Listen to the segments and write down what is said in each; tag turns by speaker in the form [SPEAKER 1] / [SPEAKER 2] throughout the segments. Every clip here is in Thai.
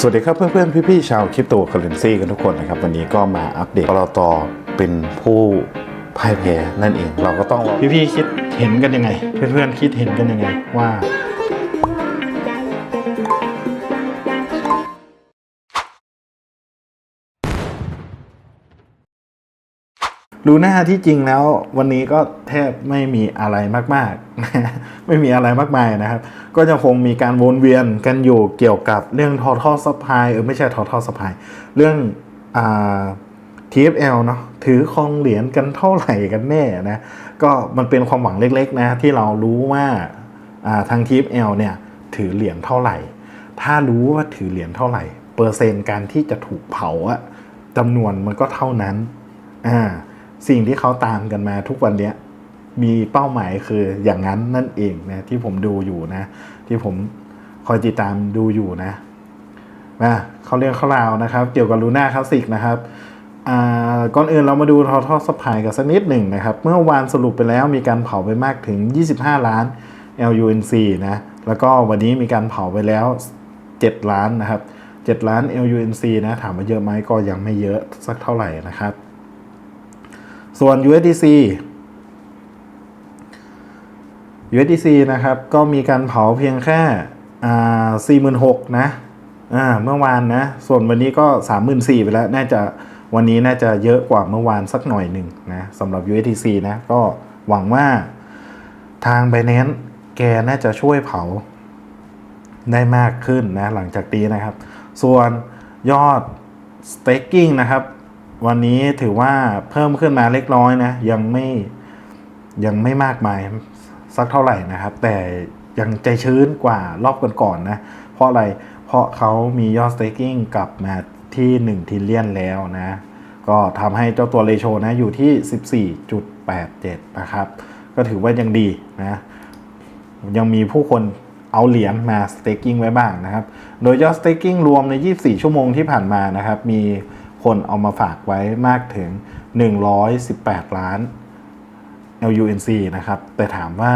[SPEAKER 1] สวัสดีครับเพื่อนๆพี่ๆชาวคริปโตเคอเรนซีกันทุกคนนะครับ วันนี้ก็มาอัปเดตปตเป็นผู้พ่ายแพ้นั่นเอง เราก็ต้อง
[SPEAKER 2] พี่ๆคิดเห็นกันยังไง เพื่อนๆคิดเห็นกันยังไงว่า ดูหน้าที่จริงแล้ววันนี้ก็แทบไม่มีอะไรมากๆ ไม่มีอะไรมากมายนะครับ ก็จะคงมีการวนเวียนกันอยู่เกี่ยวกับเรื่องทอท่อสปายเออไม่ใช่ทอท่อสปายเรื่องอ่า TFL เนาะถือครองเหรียญกันเท่าไหร่กันแน่นะก็มันเป็นความหวังเล็กๆนะที่เรารู้ว่าอ่าทาง TFL เนี่ยถือเหรียญเท่าไหร่ ถ้ารู้ว่าถือเหรียญเท่าไหร่ เปอร์เซ็นต์การที่จะถูกเผาอะจำนวนมันก็เท่านั้นอ่า สิ่งที่เขาตามกันมาทุกวันเนี้ยมีเป้าหมายคืออย่างนั้นนั่นเองนะที่ผมดูอยู่นะ ที่ผมคอยติดตามดูอยู่นะมาเขาเรียกเขาราวนะครับ เกี่ยวกับลูน่าคลาสสิกนะครับอ่าก่อนอื่นเรามาดูทอทอสปายกันสักนิดหนึ่งนะครับ เมื่อวานสรุปไปแล้วมีการเผาไปมากถึง 25 ล้าน LUNC นะแล้วก็วันนี้มีการเผาไปแล้ว 7 ล้านนะครับ 7 ล้าน LUNC นะถามว่าเยอะไหมก็ยังไม่เยอะสักเท่าไหร่นะครับ ส่วน USDC USDC นะครับ ก็มีการเผาเพียงแค่อ่า46,000นะอ่าเมื่อวานนะ ส่วนวันนี้ก็34,000ไปแล้ว น่าจะวันนี้น่าจะเยอะกว่าเมื่อวานสักหน่อยหนึ่งนะสำหรับ USDC นะ ก็หวังว่าทาง Binance แกน่าจะช่วยเผาได้มากขึ้นนะ หลังจากนี้นะครับ ส่วนยอด staking นะครับ วันนี้ถือว่าเพิ่มขึ้นมาเล็กน้อยนะ ยังไม่ยังไม่มากมายสักเท่าไหร่นะครับ แต่ยังใจชื้นกว่ารอบก่อนๆนะเพราะอะไรเพราะเขามียอด staking กลับมาที่ 1 ทิลเลียนแล้วนะ ก็ทำให้เจ้าตัวเรโชนะอยู่ที่ 14.87 นะครับ ก็ถือว่ายังดีนะ ยังมีผู้คนเอาเหรียญมา staking ไว้บ้างนะครับ โดยยอด staking รวมใน 24 ชั่วโมงที่ผ่านมานะครับ มี คนเอามาฝากไว้มากถึง 118 ล้าน LUNC นะครับ แต่ถามว่า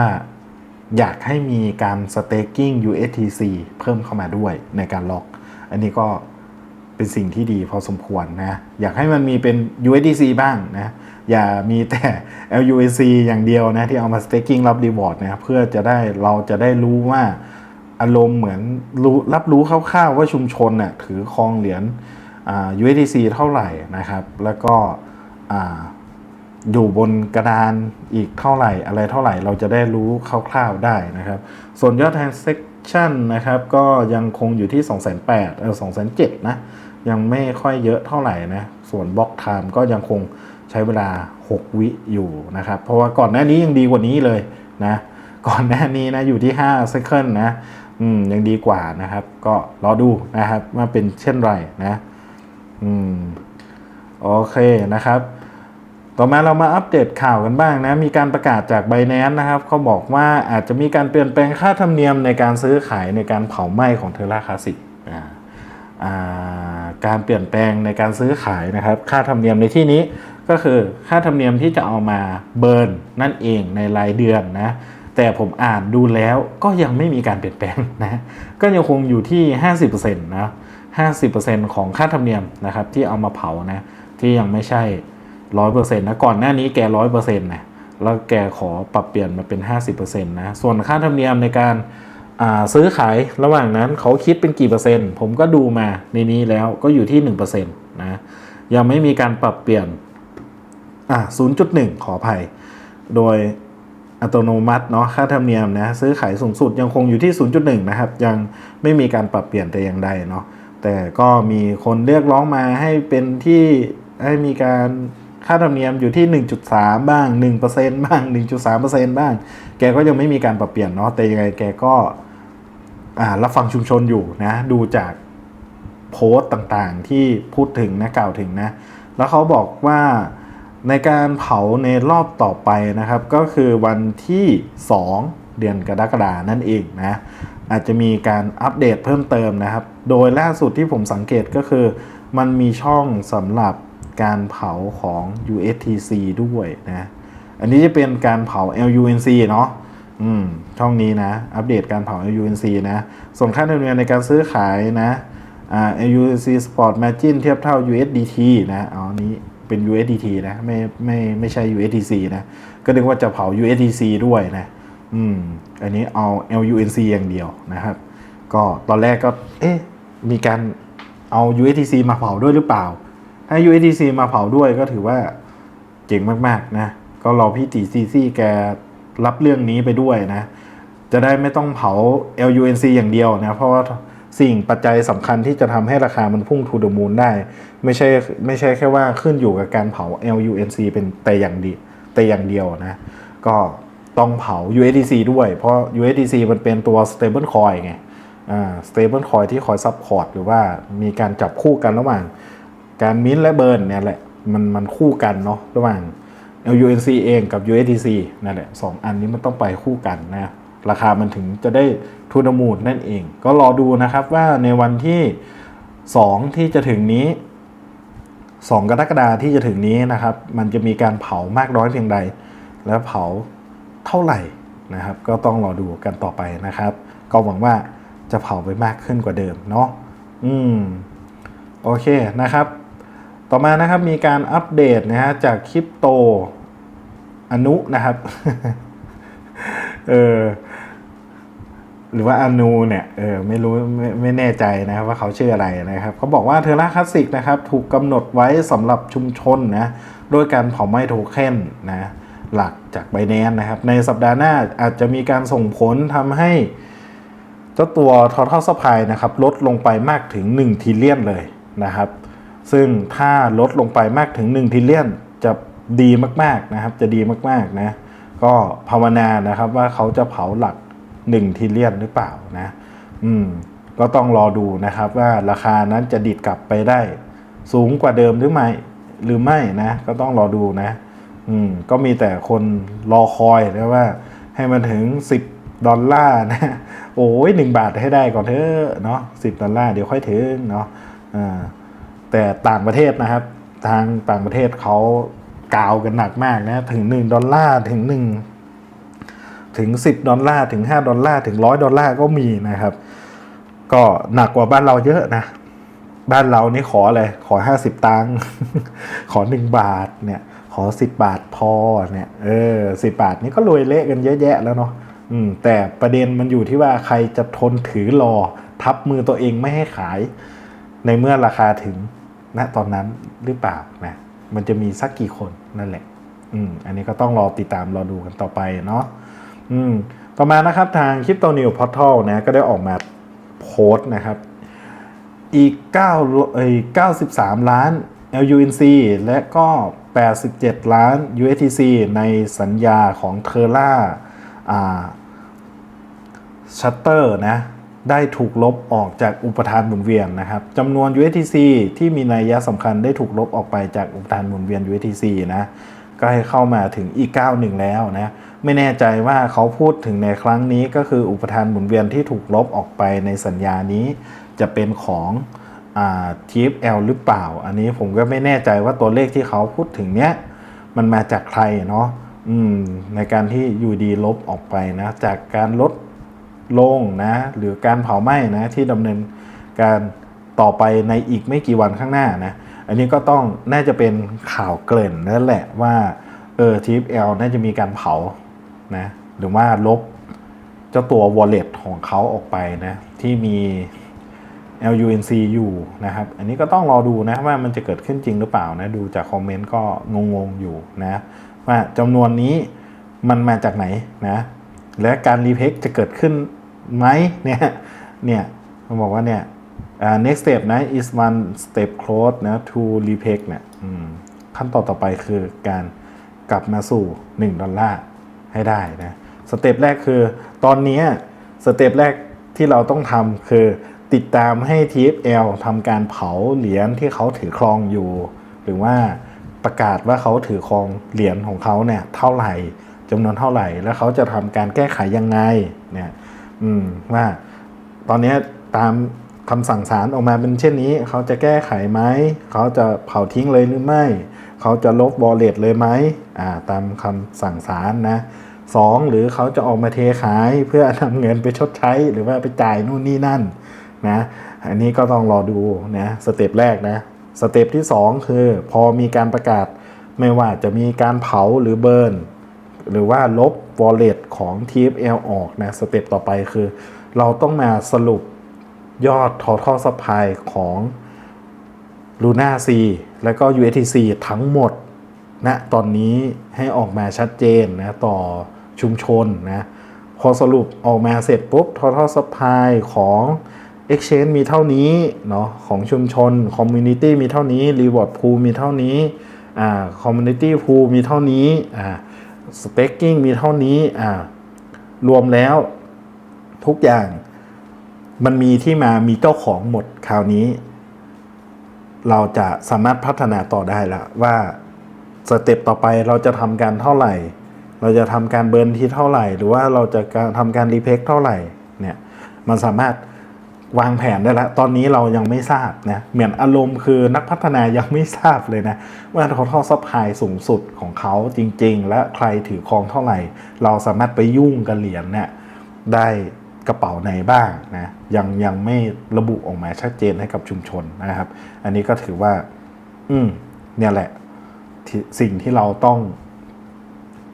[SPEAKER 2] อยากให้มีการ staking USTC เพิ่มเข้ามาด้วยในการล็อก อันนี้ก็เป็นสิ่งที่ดีพอสมควรนะ อยากให้มันมีเป็น USDC บ้างนะ อย่ามีแต่ LUNC อย่างเดียวนะ ที่เอามา staking รับ reward นะเพื่อจะได้เราจะได้รู้ว่าอารมณ์เหมือนรู้รับรู้คร่าวๆว่าชุมชนน่ะถือครองเหรียญ USDC เท่าไหร่นะครับ แล้วก็อยู่บนกระดานอีกเท่าไหร่ อะไรเท่าไหร่เราจะได้รู้คร่าวๆได้นะครับ ส่วนยอด transaction นะครับ ก็ยังคงอยู่ที่ 2 8 0 0 0เออ2 7 0 0นะ ยังไม่ค่อยเยอะเท่าไหร่นะ ส่วนบล็อกไทม์ก็ยังคงใช้เวลา 6 วิอยู่นะครับ เพราะว่าก่อนหน้านี้ยังดีกว่านี้เลยนะ ก่อนหน้านี้นะอยู่ที่5 second นะ อืมยังดีกว่านะครับ ก็รอดูนะครับว่าเป็นเช่นไรนะ อืมโอเคนะครับ ต่อมาเรามาอัปเดตข่าวกันบ้างนะ มีการประกาศจาก b บ n a n c e นะครับเขาบอกว่าอาจจะมีการเปลี่ยนแปลงค่าธรรมเนียมในการซื้อขายในการเผาไหม้ของเทอร่าคลาสสิกการเปลี่ยนแปลงในการซื้อขายนะครับ ค่าธรรมเนียมในที่นี้ก็คือค่าธรรมเนียมที่จะเอามาเบิร์นนั่นเองในรายเดือนนะแต่ผมอ่านดูแล้วก็ยังไม่มีการเปลี่ยนแปลงนะก็ยังคงอยู่ที่ 50%นะ 50%ของค่าธรรมเนียมนะครับที่เอามาเผานะที่ยังไม่ใช่ร้อยเปอร์เซ็นต์นะก่อนหน้านี้แกร้อยเปอร์เซ็นต์นะแล้วแกขอปรับเปลี่ยนมาเป็นห้าสิบเปอร์เซ็นต์นะส่วนค่าธรรมเนียมในการซื้อขายระหว่างนั้นเขาคิดเป็นกี่เปอร์เซ็นต์ ผมก็ดูมาในนี้แล้วก็อยู่ที่หนึ่งเปอร์เซ็นต์นะยังไม่มีการปรับเปลี่ยนอ่าศูนย์จุดหนึ่งขออภัย โดยอัตโนมัติเนาะค่าธรรมเนียมนะซื้อขายสูงสุดยังคงอยู่ที่ 0.1 นะครับ ยังไม่มีการปรับเปลี่ยนแต่อย่างใดเนาะ แต่ก็มีคนเรียกร้องมาให้เป็นที่ให้มีการค่าธรรมเนียมอยู่ที่ 1.3 บ้าง 1%บ้าง 1.3%บ้าง แกก็ยังไม่มีการปรับเปลี่ยนเนาะแต่ยังไงแกก็อ่ารับฟังชุมชนอยู่นะ ดูจากโพสต์ต่างๆที่พูดถึงนะกล่าวถึงนะ แล้วเขาบอกว่าในการเผาในรอบต่อไปนะครับ ก็คือวันที่ 2 เดือนกรกฎานั่นเองนะ อาจจะมีการอัปเดตเพิ่มเติมนะครับ โดยล่าสุดที่ผมสังเกตก็คือ มันมีช่องสำหรับการเผาของ USTC ด้วยนะ อันนี้จะเป็นการเผา LUNC เนาะอืมช่องนี้นะ อัปเดตการเผา LUNC นะ ส่วนค่าธรรมเนียมในการซื้อขายนะอ่า LUSD Spot Margin เทียบเท่า USDT นะอ๋อนนี้เป็น USDT นะ ไม่ไม่ไม่ใช่ USDC นะ ก็นึกว่าจะเผา USDC ด้วยนะ อืม อันนี้เอา LUNC อย่างเดียวนะครับ ก็ตอนแรกก็ เอ๊ะ มีการเอา USDC มาเผาด้วยหรือเปล่า ถ้า USDC มาเผาด้วยก็ถือว่าเจ๋งมากๆนะ ก็รอพี่ตีซีซี่แกรับเรื่องนี้ไปด้วยนะ จะได้ไม่ต้องเผา LUNC อย่างเดียวนะ เพราะว่าสิ่งปัจจัยสำคัญที่จะทำให้ราคามันพุ่งทูดมูลได้ ไม่ใช่ไม่ใช่แค่ว่าขึ้นอยู่กับการเผา LUNC เป็นแต่อย่างดีแต่อย่างเดียวนะ ก็ ต้องเผา USDC ด้วย เพราะ USDC มันเป็นตัว stable coin ไง อ่า stable coin ที่คอยซับพอร์ตหรือว่ามีการจับคู่กันระหว่างการมิ้นท์และเบิร์นเนี่ยแหละ มันมันคู่กันเนาะระหว่าง LUNC เองกับ USDC นั่นแหละสองอันนี้มันต้องไปคู่กันนะราคามันถึงจะได้ทูนมูลนั่นเอง ก็รอดูนะครับว่าในวันที่ 2 ที่จะถึงนี้ 2 กรกฎาที่จะถึงนี้นะครับ มันจะมีการเผามากน้อยเพียงใด และเผา เท่าไหร่นะครับ ก็ต้องรอดูกันต่อไปนะครับ ก็หวังว่าจะเผาไปมากขึ้นกว่าเดิมเนาะอืมโอเคนะครับ ต่อมานะครับมีการอัปเดตนะฮะจากคริปโตอนุนะครับเออหรือว่าอนูเนี่ยเออไม่รู้ไม่ไม่แน่ใจนะครับว่าเขาชื่ออะไรนะครับเขาบอกว่าเทอร่าคลาสสิกนะครับ ถูกกำหนดไว้สำหรับชุมชนนะ โดยการเผาไหม้โทเค็นนะ หลักจากไบแนนนะครับ ในสัปดาห์หน้าอาจจะมีการส่งผลทำให้เจ้าตัว total supply นะครับลดลงไปมากถึง1ทิลเลียนเลยนะครับ ซึ่งถ้าลดลงไปมากถึง1ทิลเลียนจะดีมากๆนะครับ จะดีมากๆนะ ก็ภาวนานะครับว่าเขาจะเผาหลัก1ทิลเลียนหรือเปล่านะ อืม ก็ต้องรอดูนะครับว่าราคานั้นจะดิดกลับไปได้ สูงกว่าเดิมหรือไม่หรือไม่นะ ก็ต้องรอดูนะ อืมก็มีแต่คนรอคอยนะว่า ให้มันถึง 10 ดอลลาร์นะโอ้ยหนึ่งบาทให้ได้ก่อนเถอะเนาะสิบดอลลาร์เดี๋ยวค่อยถึงเนาะอ่าแต่ต่างประเทศนะครับ ทางต่างประเทศเขากาวกันหนักมากนะถึง 1 ดอลลาร์ถึง 1 ถึง 10 ดอลลาร์ถึง 5 ดอลลาร์ถึง 100 ดอลลาร์ก็มีนะครับ ก็หนักกว่าบ้านเราเยอะนะ บ้านเรานี่ขออะไร ขอ 50 ตังค์ ขอ 1 บาทเนี่ย ขอ10บาทพอเนี่ยเออ10บาทนี่ก็รวยเละกันเยอะแยะแล้วเนาะอืมแต่ประเด็นมันอยู่ที่ว่าใครจะทนถือรอทับมือตัวเองไม่ให้ขาย ในเมื่อราคาถึงณตอนนั้นหรือเปล่านะมันจะมีสักกี่คนนั่นแหละ อืมอันนี้ก็ต้องรอติดตามรอดูกันต่อไปเนาะอืมต่อมานะครับทาง Crypto New Portal นะก็ได้ออกมาโพสต์นะครับ อีก9เอ้ย93 ล้าน LUNC และก็ 87 ล้าน USTC ในสัญญาของเทอร่าอ่าชัตเตอร์นะ ได้ถูกลบออกจากอุปทานหมุนเวียนนะครับจำนวน USTC ที่มีนัยยะสำคัญได้ถูกลบออกไปจากอุปทานหมุนเวียน USTC นะ ก็ให้เข้ามาถึงอีก91แล้วนะ ไม่แน่ใจว่าเขาพูดถึงในครั้งนี้ก็คืออุปทานหมุนเวียนที่ถูกลบออกไปในสัญญานี้จะเป็นของ TFL หรือเปล่า อันนี้ผมก็ไม่แน่ใจว่าตัวเลขที่เขาพูดถึงเนี้ยมันมาจากใครเนาะในการที่อยู่ดีลบออกไปนะ จากการลดลงนะ หรือการเผาไหม้นะ ที่ดำเนินการต่อไปในอีกไม่กี่วันข้างหน้านะ อันนี้ก็ต้องน่าจะเป็นข่าวเกริ่นนั่นแหละว่าเออ TFL น่าจะมีการเผานะหรือว่าลบเจ้าตัว wallet ของเขาออกไปนะ ที่มี LUNC อยู่นะครับ อันนี้ก็ต้องรอดูนะว่ามันจะเกิดขึ้นจริงหรือเปล่านะ ดูจากคอมเมนต์ก็งงๆอยู่นะว่าจำนวนนี้มันมาจากไหนนะ และการรีเพกจะเกิดขึ้นไหมเนี่ย เนี่ยมันบอกว่าเนี่ยอ่า next step นะ is one step close นะ to repeg เนี่ยขั้นตอนต่อไปคือการกลับมาสู่ 1 ดอลลาร์ให้ได้นะ สเต็ปแรกคือตอนนี้สเต็ปแรกที่เราต้องทำคือ ติดตามให้ TFL ทำการเผาเหรียญที่เขาถือครองอยู่ หรือว่าประกาศว่าเขาถือครองเหรียญของเขาเนี่ยเท่าไหร่จำนวนเท่าไหร่ แล้วเขาจะทำการแก้ไขยังไงเนี่ยอืมว่าตอนนี้ตามคำสั่งศาลออกมาเป็นเช่นนี้ เขาจะแก้ไขไหม เขาจะเผาทิ้งเลยหรือไม่ เขาจะลบวอลเล็ตเลยไหมอ่าตามคำสั่งศาลนะสองหรือเขาจะออกมาเทขายเพื่อนำเงินไปชดใช้หรือว่าไปจ่ายนู่นนี่นั่น นะอันนี้ก็ต้องรอดูนะสเต็ปแรกนะสเต็ปที่ 2 คือ พอมีการประกาศไม่ว่าจะมีการเผาหรือเบิร์นหรือว่าลบ wallet ของ TFL ออกนะสเต็ปต่อไปคือ เราต้องมาสรุปยอด total supply ของ Luna C แล้วก็ USTC ทั้งหมดณนะตอนนี้ให้ออกมาชัดเจนนะต่อชุมชนนะพอสรุปออกมาเสร็จปุ๊บ total supply ของ exchange มีเท่านี้เนาะของชุมชน community มีเท่านี้ reward pool มีเท่านี้อ่า community pool มีเท่านี้อ่า staking มีเท่านี้อ่ารวมแล้วทุกอย่างมันมีที่มามีเจ้าของหมดคราวนี้ เราจะสามารถพัฒนาต่อได้ล้วว่าสเต็ปต่อไปเราจะทำการเท่าไหร่ เราจะทำการเบิร์นที่เท่าไหร่ หรือว่าเราจะทำการรีเพคเท่าไหร่เนี่ยมันสามารถ วางแผนได้แล้ว ตอนนี้เรายังไม่ทราบนะ เหมือนอารมณ์คือนักพัฒนายังไม่ทราบเลยนะ ว่าเขาท่อซัพพลายสูงสุดของเขาจริง ๆ และใครถือครองเท่าไหร่ เราสามารถไปยุ่งกับเหรียญเนี่ยได้กระเป๋าไหนบ้างนะยังยังไม่ระบุออกมาชัดเจนให้กับชุมชนนะครับ อันนี้ก็ถือว่า อืมเนี่ยแหละสิ่งที่เราต้อง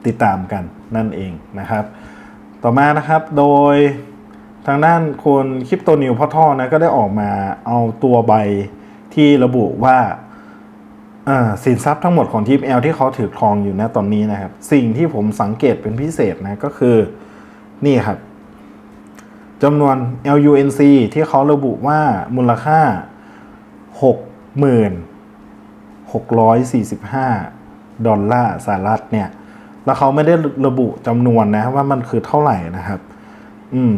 [SPEAKER 2] ติดตามกันนั่นเองนะครับ ต่อมานะครับโดย ทางด้านคนคริปโตนิวพ่อท่อนะก็ได้ออกมาเอาตัวใบที่ระบุว่าสินทรัพย์ทั้งหมดของทีม L ที่เขาถือครองอยู่นะตอนนี้นะครับ สิ่งที่ผมสังเกตเป็นพิเศษนะก็คือนี่ครับจำนวน LUNC ที่เขาระบุว่ามูลค่า 6,645 ดอลลาร์สหรัฐเนี่ย แล้วเขาไม่ได้ระบุจำนวนนะว่ามันคือเท่าไหร่นะครับ อืม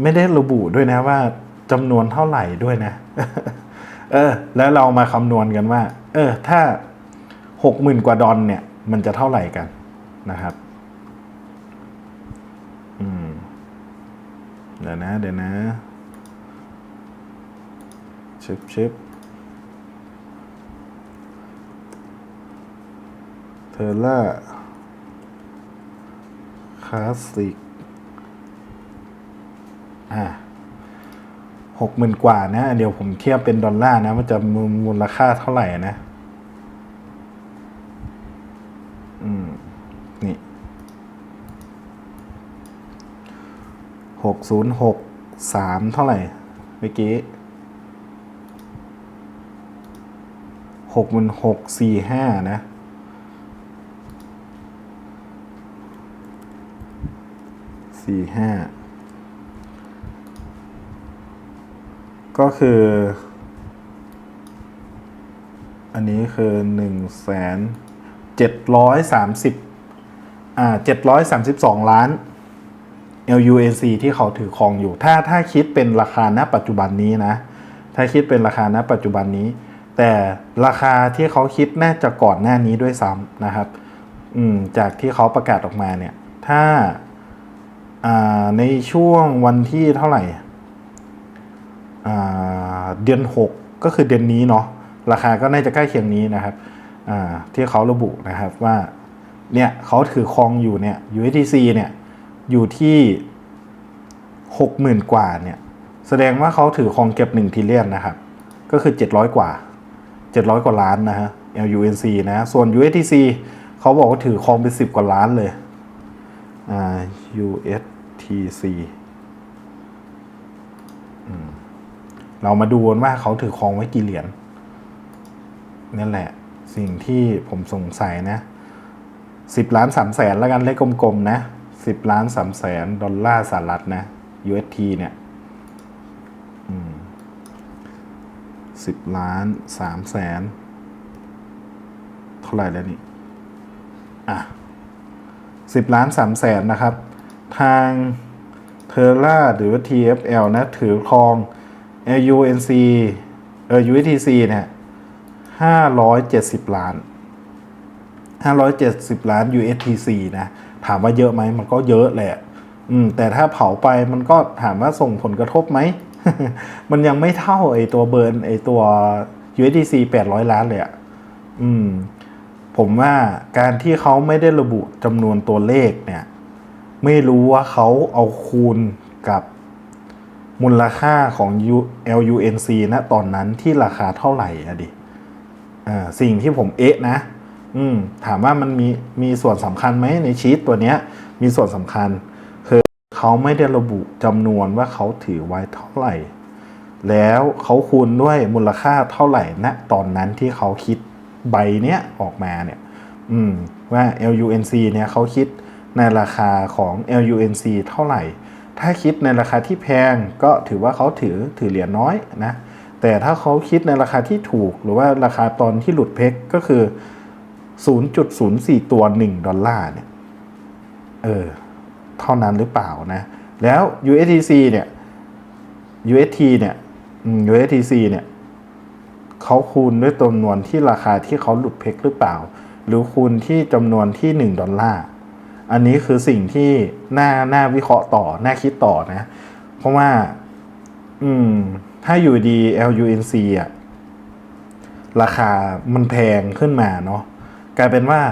[SPEAKER 2] ไม่ได้ระบุด้วยนะว่าจำนวนเท่าไหร่ด้วยนะ เออ แล้วเรามาคำนวณกันว่า เออ ถ้าหกหมื่นกว่าดอลเนี่ย มันจะเท่าไหร่กันนะครับอืมเดี๋ยวนะ เดี๋ยวนะชึบชึบเทอร่าคลาสสิก อ่าหกหมื่นกว่านะ เดี๋ยวผมเทียบเป็นดอลลาร์นะ มันจะมูมลค่าเท่าไหร่นะ อืม นี่หกศูนย์หกสามเท่าไหร่ เมื่อกี้หกหมื่นหกสี่ห้านะสี่ห้า ก็คือ อันนี้คือหนึ่งแสนเจ็ดร้อยสามสิบอ่าเจ็ดร้อยสามสิบสองล้าน LUNC ที่เขาถือครองอยู่ ถ้าถ้าคิดเป็นราคาณปัจจุบันนี้นะ ถ้าคิดเป็นราคาณปัจจุบันนี้ แต่ราคาที่เขาคิดน่าจะก่อนหน้านี้ด้วยซ้ำนะครับ อืม จากที่เขาประกาศออกมาเนี่ย ถ้า อ่า ในช่วงวันที่เท่าไหร่ เดือน 6 ก็คือเดือนนี้เนาะราคาก็น่าจะใกล้เคียงนี้นะครับที่เขาระบุนะครับว่าเนี่ยเขาถือครองอยู่เนี่ย USDC เนี่ยอยู่ที่หกหมื่นกว่าเนี่ยแสดงว่าเขาถือครองเก็บหนึ่งทีเลียนนะครับ ก็คือเจ็ดร้อยกว่าเจ็ดร้อยกว่าล้านนะฮะ LUNC นะส่วน USDC เขาบอกว่าถือครองเป็นสิบกว่าล้านเลยอ่า USTC อืม เรามาดูกันว่าเขาถือครองไว้กี่เหรียญนั่นแหละ สิ่งที่ผมสงสัยนะสิบล้านสามแสนแล้วกันเลขกลมๆนะสิบล้านสามแสนดอลลาร์สหรัฐนะ UST เนี่ยสิบล้านสามแสนเท่าไหร่แล้วนี่ อะสิบล้านสามแสนนะครับ ทางเทอร่าหรือว่า TFL นะ ถือครอง LUNC เออ USTC เนี่ยห้าร้อยเจ็ดสิบล้าน570ล้าน USTC นะถามว่าเยอะไหมมันก็เยอะแหละ อืม แต่ถ้าเผาไปมันก็ถามว่าส่งผลกระทบไหม มันยังไม่เท่าไอตัวเบิร์นไอตัว USDC 800 ล้านเลยอะอืม ผมว่าการที่เขาไม่ได้ระบุจำนวนตัวเลขเนี่ย ไม่รู้ว่าเขาเอาคูณกับ มูลค่าของ LUNC ณตอนนั้นที่ราคาเท่าไหร่อะดิสิ่งที่ผมเอ๊ะนะ อืม ถามว่ามันมีมีส่วนสำคัญไหมในชีตตัวเนี้ย มีส่วนสำคัญคือเขาไม่ได้ระบุจำนวนว่าเขาถือไว้เท่าไหร่ แล้วเขาคูณด้วยมูลค่าเท่าไหร่ณตอนนั้นที่เขาคิดใบเนี้ยออกมาเนี่ย อืม ว่า LUNC เนี่ยเขาคิดในราคาของ LUNC เท่าไหร่ ถ้าคิดในราคาที่แพงก็ถือว่าเขาถือถือเหรียญน้อยนะแต่ถ้าเขาคิดในราคาที่ถูกหรือว่าราคาตอนที่หลุดเพกก็คือ 0.04 ตัว 1 ดอลลาร์เนี่ยเออเท่านั้นหรือเปล่านะ แล้ว USDC เนี่ย UST เนี่ย USDC เนี่ยเขาคูณด้วยจำนวนที่ราคาที่เขาหลุดเพกหรือเปล่า หรือคูณที่จำนวนที่ 1 ดอลลาร์ อันนี้คือสิ่งที่น่าน่าวิเคราะห์ต่อ น่าคิดต่อนะ เพราะว่า อืม ถ้าอยู่ดี LUNC อะ ราคามันแพงขึ้นมาเนาะ กลายเป็นว่า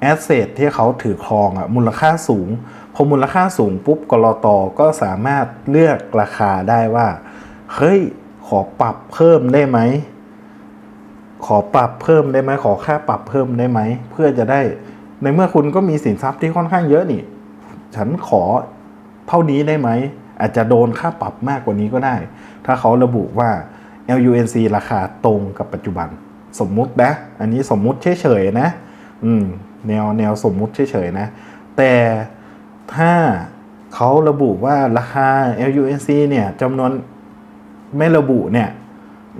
[SPEAKER 2] แอสเซทที่เขาถือครองอะมูลค่าสูง พอมูลค่าสูงปุ๊บกรอตก็สามารถเลือกราคาได้ว่า เฮ้ย ขอปรับเพิ่มได้ไหม ขอปรับเพิ่มได้ไหม ขอค่าปรับเพิ่มได้ไหม เพื่อจะได้ ในเมื่อคุณก็มีสินทรัพย์ที่ค่อนข้างเยอะนี่ ฉันขอเท่านี้ได้ไหม อาจจะโดนค่าปรับมากกว่านี้ก็ได้ ถ้าเขาระบุว่า LUNC ราคาตรงกับปัจจุบัน สมมุตินะ อันนี้สมมุติเฉยๆนะ อืม แนวแนวสมมุติเฉยๆนะ แต่ถ้าเขาระบุว่าราคา LUNC เนี่ยจำนวนไม่ระบุเนี่ย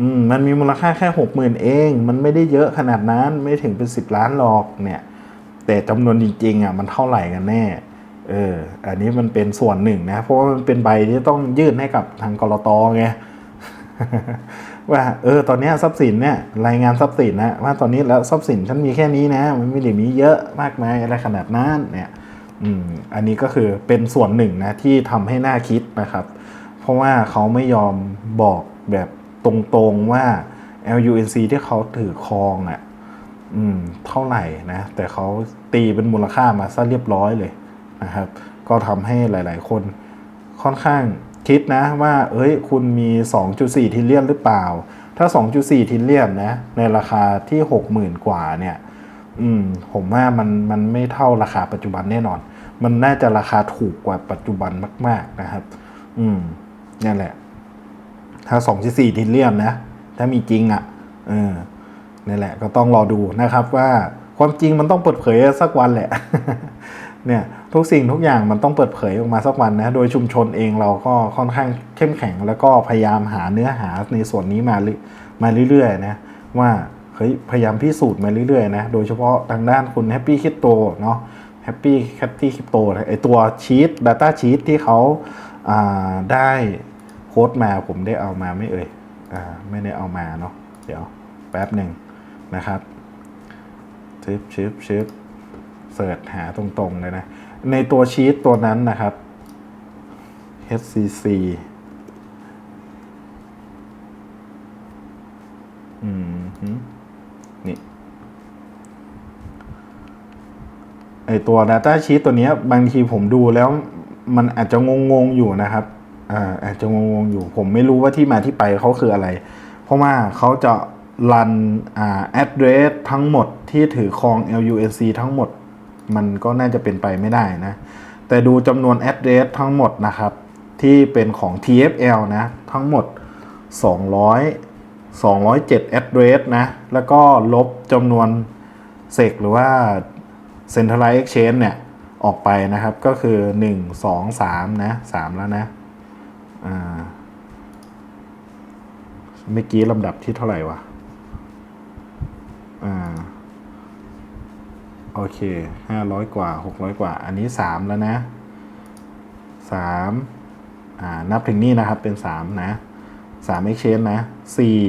[SPEAKER 2] อืมมันมีมูลค่าแค่หกหมื่นเอง มันไม่ได้เยอะขนาดนั้น ไม่ถึงเป็นสิบล้านหรอกเนี่ย แต่จำนวนจริงๆอะมันเท่าไหร่กันแน่ เออ อันนี้มันเป็นส่วนหนึ่งนะ เพราะว่ามันเป็นใบที่ต้องยื่นให้กับทางกรตไงว่าเออตอนนี้ทรัพย์สินเนี่ยรายงานทรัพย์สินนะว่าตอนนี้แล้วทรัพย์สินฉันมีแค่นี้นะ มันไม่ได้มีเยอะมากมายอะไรขนาดนั้นเนี่ยอืมอันนี้ก็คือเป็นส่วนหนึ่งนะที่ทำให้น่าคิดนะครับ เพราะว่าเขาไม่ยอมบอกแบบตรงๆว่า LUNC ที่เขาถือครองอะ อืมเท่าไหร่นะแต่เขาตีเป็นมูลค่ามาซะเรียบร้อยเลยนะครับ ก็ทำให้หลาย ๆ คนค่อนข้างคิดนะว่า เอ้ย คุณมี 2.4 ทิลเลียนหรือเปล่า ถ้า 2.4 ทิลเลียนนะ ในราคาที่ 60,000 กว่าเนี่ย อืม ผมว่ามันมันไม่เท่าราคาปัจจุบันแน่นอน มันน่าจะราคาถูกกว่าปัจจุบันมาก ๆ นะครับ อืมนั่นแหละ ถ้า 2.4 ทิลเลียนนะ ถ้ามีจริงอะ่ะ เออ นี่แหละก็ต้องรอดูนะครับว่าความจริงมันต้องเปิดเผยสักวันแหละเนี่ยทุกสิ่งทุกอย่างมันต้องเปิดเผยออกมาสักวันนะโดยชุมชนเองเราก็ค่อนข้างเข้มแข็ง แล้วก็พยายามหาเนื้อหาในส่วนนี้มาเรื่อยมาเรื่อยๆนะว่าเฮ้ยพยายามพิสูจน์มาเรื่อยๆนะโดยเฉพาะทางด้านคุณแฮปปี้คริปโตเนาะแฮปปี้แคตตี้คริปโตไอตัวชีต Data s h e e ที่เขาาได้โค้ดมาผมได้เอามาไม่เอ่ยอ่าไม่ได้เอามาเนาะเดี๋ยวแป๊บหนึ่ง นะครับชึบชึบชึบเสิร์ชหาตรงๆเลยนะ ในตัวชีตตัวนั้นนะครับ HCC อืมนี่ไอตัว Data Sheet ตัวนี้บางทีผมดูแล้วมันอาจจะงงๆอยู่นะครับ อ่าอาจจะงงๆอยู่ ผมไม่รู้ว่าที่มาที่ไปเขาคืออะไร เพราะว่าเขาจะ รันอ่า address ทั้งหมดที่ถือครอง LUNC ทั้งหมด มันก็น่าจะเป็นไปไม่ได้นะ แต่ดูจำนวน address ทั้งหมดนะครับ ที่เป็นของ TFL นะ ทั้งหมด 200 207 address นะ แล้วก็ลบจำนวน SEC หรือว่า Centralized Exchange เนี่ย ออกไปนะครับ ก็คือ 1 2 3 นะ 3 แล้วนะ อ่า เมื่อกี้ลำดับที่เท่าไหร่วะ อ่าโอเคห้าร้อยกว่าหกร้อยกว่า อันนี้สามแล้วนะสามอ่านับถึงนี่นะครับเป็นสามนะสาม exchange นะสี่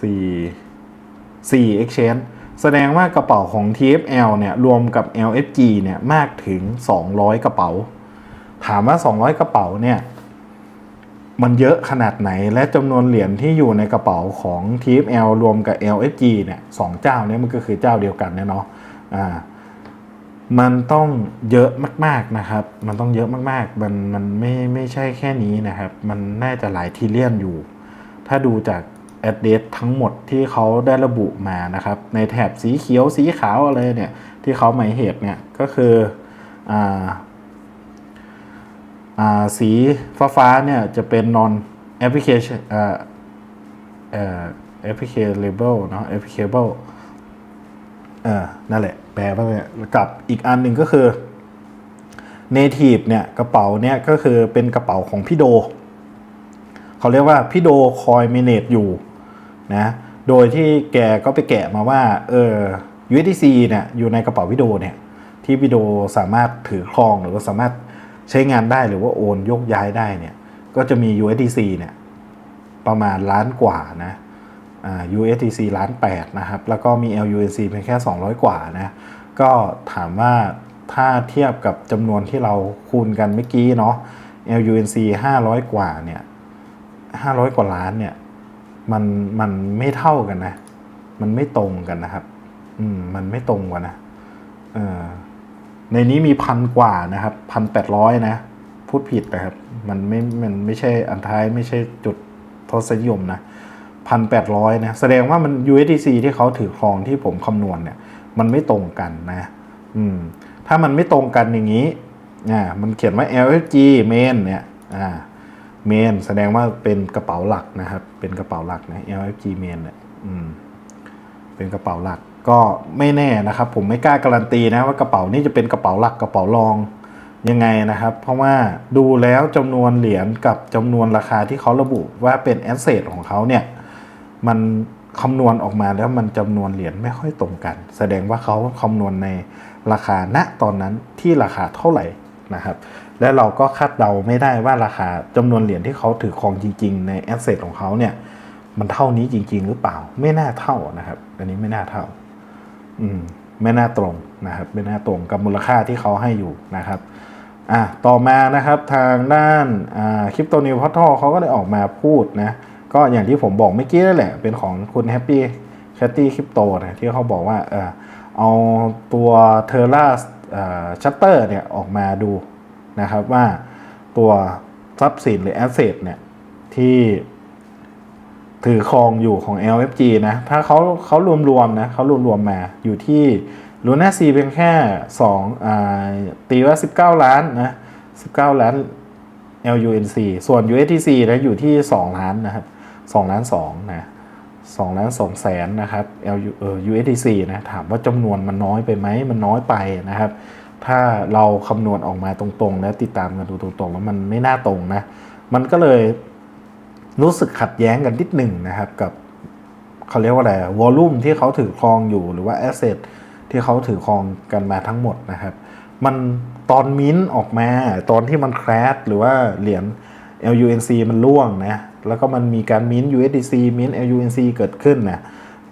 [SPEAKER 2] สี่สี่ exchange แสดงว่ากระเป๋าของ TFL เนี่ยรวมกับ LFG เนี่ยมากถึง 200 กระเป๋า ถามว่า 200 กระเป๋าเนี่ย มันเยอะขนาดไหนและจำนวนเหรียญที่อยู่ในกระเป๋าของ TFL รวมกับ LFG เนี่ยสองเจ้านี่ยมันก็คือเจ้าเดียวกันเนี่ยเนาะอ่ามันต้องเยอะมากๆนะครับ มันต้องเยอะมากๆ มันมันไม่ไม่ใช่แค่นี้นะครับ มันน่าจะหลายทีเลียนอยู่ ถ้าดูจาก address ทั้งหมดที่เขาได้ระบุมานะครับ ในแถบสีเขียวสีขาวอะไรเนี่ย ที่เขาหมายเหตุเนี่ยก็คืออ่า สีฟ้าฟ้าๆเนี่ยจะเป็น non application applicable เนาะ applicable เออนั่นแหละ แปลว่าเนี่ยกับอีกอันหนึ่งก็คือ native เนี่ยกระเป๋าเนี่ยก็คือเป็นกระเป๋าของพี่โด เขาเรียกว่าพี่โดคอยเมเนจอยู่นะโดยที่แกก็ไปแกะมาว่าเออ USDC เนี่ยอยู่ในกระเป๋าพี่โดเนี่ยที่พี่โดสามารถถือครองหรือว่าสามารถ ใช้งานได้หรือว่าโอนยกย้ายได้เนี่ย ก็จะมี USDC เนี่ยประมาณล้านกว่านะ USDC ล้านแปดนะครับ แล้วก็มี LUNC เพียงแค่ 200 กว่านะ ก็ถามว่าถ้าเทียบกับจำนวนที่เราคูณกันเมื่อกี้เนาะ LUNC 500 กว่าเนี่ย500 กว่าล้านเนี่ย มันมันไม่เท่ากันนะ มันไม่ตรงกันนะครับ อืม มันไม่ตรงกันนะ เออ ในนี้มีพันกว่านะครับพันแปดร้อยนะ พูดผิดนะครับ มันไม่ มันไม่ใช่อันท้ายไม่ใช่จุดทศนิยมนะพันแปดร้อยนะ แสดงว่ามัน USDC ที่เขาถือครองที่ผมคำนวณเนี่ย มันไม่ตรงกันนะ อืม ถ้ามันไม่ตรงกันอย่างนี้ อ่า มันเขียนว่า LFG main เนี่ย อ่าเมนแสดงว่าเป็นกระเป๋าหลักนะครับ เป็นกระเป๋าหลักนะ LFG main เนี่ย อืม เป็นกระเป๋าหลัก ก็ไม่แน่นะครับ ผมไม่กล้าการันตีนะว่ากระเป๋านี้จะเป็นกระเป๋าหลักกระเป๋ารองยังไงนะครับ เพราะว่าดูแล้วจำนวนเหรียญกับจำนวนราคาที่เขาระบุว่าเป็นแอสเซทของเขาเนี่ยมันคำนวณออกมาแล้วมันจำนวนเหรียญไม่ค่อยตรงกัน แสดงว่าเขาคำนวณในราคาณตอนนั้นที่ราคาเท่าไหร่นะครับ และเราก็คาดเดาไม่ได้ว่าราคาจำนวนเหรียญที่เขาถือครองจริง ๆ ในแอสเซทของเขาเนี่ยมันเท่านี้จริง ๆ หรือเปล่าไม่น่าเท่านะครับ อันนี้ไม่น่าเท่า ไม่น่าตรงนะครับไม่น่าตรงกับมูลค่าที่เขาให้อยู่นะครับอะต่อมานะครับทางด้านคริปโตนิวพอร์ทัลเขาก็ได้ออกมาพูดนะก็อย่างที่ผมบอกเมื่อกี้นั่นแหละ เป็นของคุณแฮปปี้แคตตี้คริปโตนะที่เขาบอกว่าเออเอาตัวเทอร่าชัตเตอร์เนี่ยออกมาดูนะครับว่าตัวทรัพย์สินหรือแอสเซทเนี่ยที่ ถือครองอยู่ของ LFG นะ ถ้าเขาเขารวมๆนะเขารวมๆมาอยู่ที่ลูน่าซีเพียงแค่2อ่าตีว่า 19 ล้านนะ 19 ล้าน LUNC ส่วน USDC นะอยู่ที่ 2 ล้านนะครับ 2 ล้าน2นะ2ล้าน2แสนนะครับ LU เออ USDC นะถามว่าจำนวนมันน้อยไปไหมมันน้อยไปนะครับ ถ้าเราคำนวณออกมาตรงๆ แล้วติดตามกันดูตรงๆ แล้วมันไม่น่าตรงนะ มันก็เลย รู้สึกขัดแย้งกันนิดหนึ่งนะครับ กับเขาเรียกว่าอะไรวอลลุ่มที่เขาถือครองอยู่หรือว่าแอสเซทที่เขาถือครองกันมาทั้งหมดนะครับ มันตอนมิ้นท์ออกมาตอนที่มันแครชหรือว่าเหรียญ LUNC มันร่วงนะ แล้วก็มันมีการมิ้นท์ USDC มิ้นท์ LUNC เกิดขึ้นนะ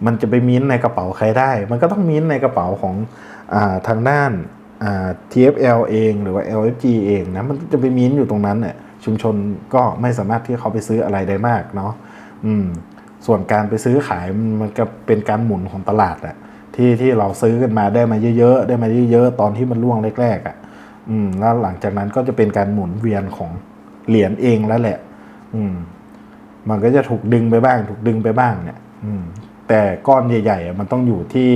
[SPEAKER 2] มันจะไปมิ้นท์ในกระเป๋าใครได้ มันก็ต้องมิ้นท์ในกระเป๋าของอทางด้านา TFL เองหรือว่า LFG เองนะ มันจะไปมิ้นท์อยู่ตรงนั้นเนี่ย ชุมชนก็ไม่สามารถที่เขาไปซื้ออะไรได้มากเนาะอืมส่วนการไปซื้อขายมันก็เป็นการหมุนของตลาดอะที่ที่เราซื้อกันมาได้มาเยอะๆได้มาเยอะๆตอนที่มันร่วงแรกๆอะอืม แล้วหลังจากนั้นก็จะเป็นการหมุนเวียนของเหรียญเองแล้วแหละ อืม มันก็จะถูกดึงไปบ้าง ถูกดึงไปบ้างเนี่ย อืม แต่ก้อนใหญ่ๆมันต้องอยู่ที่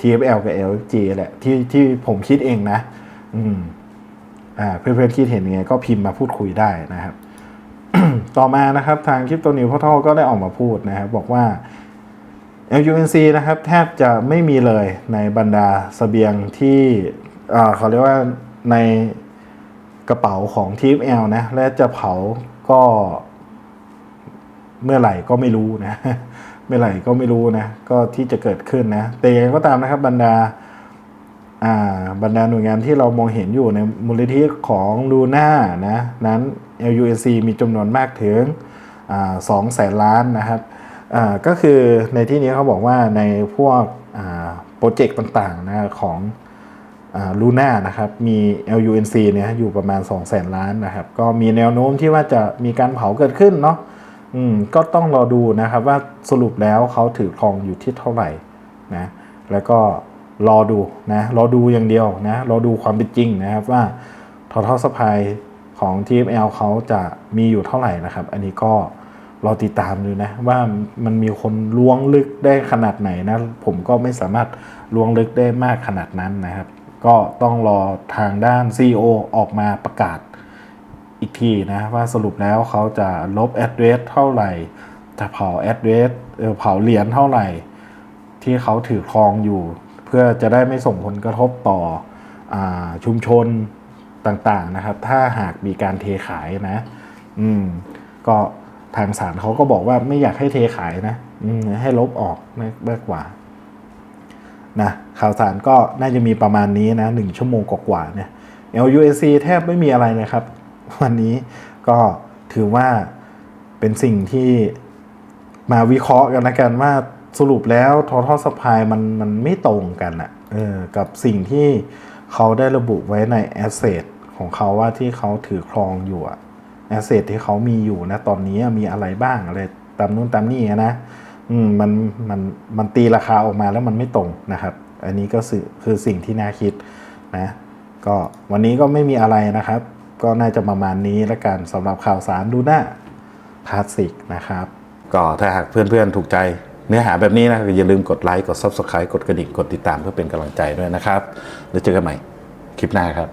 [SPEAKER 2] TFL กับ LFG แหละ ที่ที่ผมคิดเองนะ อืม เพื่อนๆคิดเห็นยังไงก็พิมพ์มาพูดคุยได้นะครับ ต่อมานะครับทางคริปโตนิวพอทัลก็ได้ออกมาพูดนะครับ บอกว่า LUNC นะครับ แทบจะไม่มีเลยในบรรดาเสบียงที่อ่าเขาเรียกว่าในกระเป๋าของ TFL นะ และจะเผาก็เมื่อไหร่ก็ไม่รู้นะ เมื่อไหร่ก็ไม่รู้นะ ก็ที่จะเกิดขึ้นนะ แต่ยังไงก็ตามนะครับบรรดาอ่า บรรดาหน่วยงานที่เรามองเห็นอยู่ในมูลนิธิของลูน่านะนั้น LUNC มีจำนวนมากถึงอ่าสองแสนล้านนะครับก็คือในที่นี้เขาบอกว่าในพวกโปรเจกต์ต่างๆนะของลูน่านะครับมี LUNC เนี่ยอยู่ประมาณ 2 0 0แสนล้านนะครับ ก็มีแนวโน้มที่ว่าจะมีการเผาเกิดขึ้นเนาะอืมก็ต้องรอดูนะครับว่าสรุปแล้วเขาถือครองอยู่ที่เท่าไหร่นะแล้วก็ รอดูนะรอดูอย่างเดียวนะรอดูความเป็นจริงนะครับว่า total supply ของ TFL เขาจะมีอยู่เท่าไหร่นะครับ อันนี้ก็รอติดตามดูนะว่ามันมีคนล้วงลึกได้ขนาดไหนนะ ผมก็ไม่สามารถล้วงลึกได้มากขนาดนั้นนะครับ ก็ต้องรอทางด้าน CEO ออกมาประกาศอีกทีนะ ว่าสรุปแล้วเขาจะลบ address เท่าไหร่จะเผา address เผาเหรียญเท่าไหร่ ที่เขาถือครองอยู่ เพื่อจะได้ไม่ส่งผลกระทบต่ออชุมชนต่างๆนะครับ ถ้าหากมีการเทขายนะ อืม ก็ทางศาลเขาก็บอกว่าไม่อยากให้เทขายนะอืให้ลบออกมากกว่านะข่าวสารก็น่าจะมีประมาณนี้นะหนึ่งชั่วโมงกว่าๆเนี่ย LUSC แทบไม่มีอะไรเลยครับ วันนี้ก็ถือว่าเป็นสิ่งที่มาวิเคราะห์กันนะกันว่า สรุปแล้ว total supply มันมันไม่ตรงกันอะเออกับสิ่งที่เขาได้ระบุไว้ใน asset ของเขาว่าที่เขาถือครองอยู่อะ asset ที่เขามีอยู่นะตอนนี้มีอะไรบ้างอะไรตามนู้นตามนี่นะอืมมันมันมันตีราคาออกมาแล้วมันไม่ตรงนะครับ อันนี้ก็คือคือสิ่งที่น่าคิดนะก็วันนี้ก็ไม่มีอะไรนะครับ ก็น่าจะประมาณนี้ละกันสำหรับข่าวสารดูหน้าคลาสสิกนะครับ
[SPEAKER 1] ก็ถ้าหากเพื่อนๆถูกใจ เนื้อหาแบบนี้นะอย่าลืมกดไลค์กด Subscribe กดกระดิ่งกดติดตามเพื่อเป็นกำลังใจด้วยนะครับ แล้วเจอกันใหม่คลิปหน้าครับ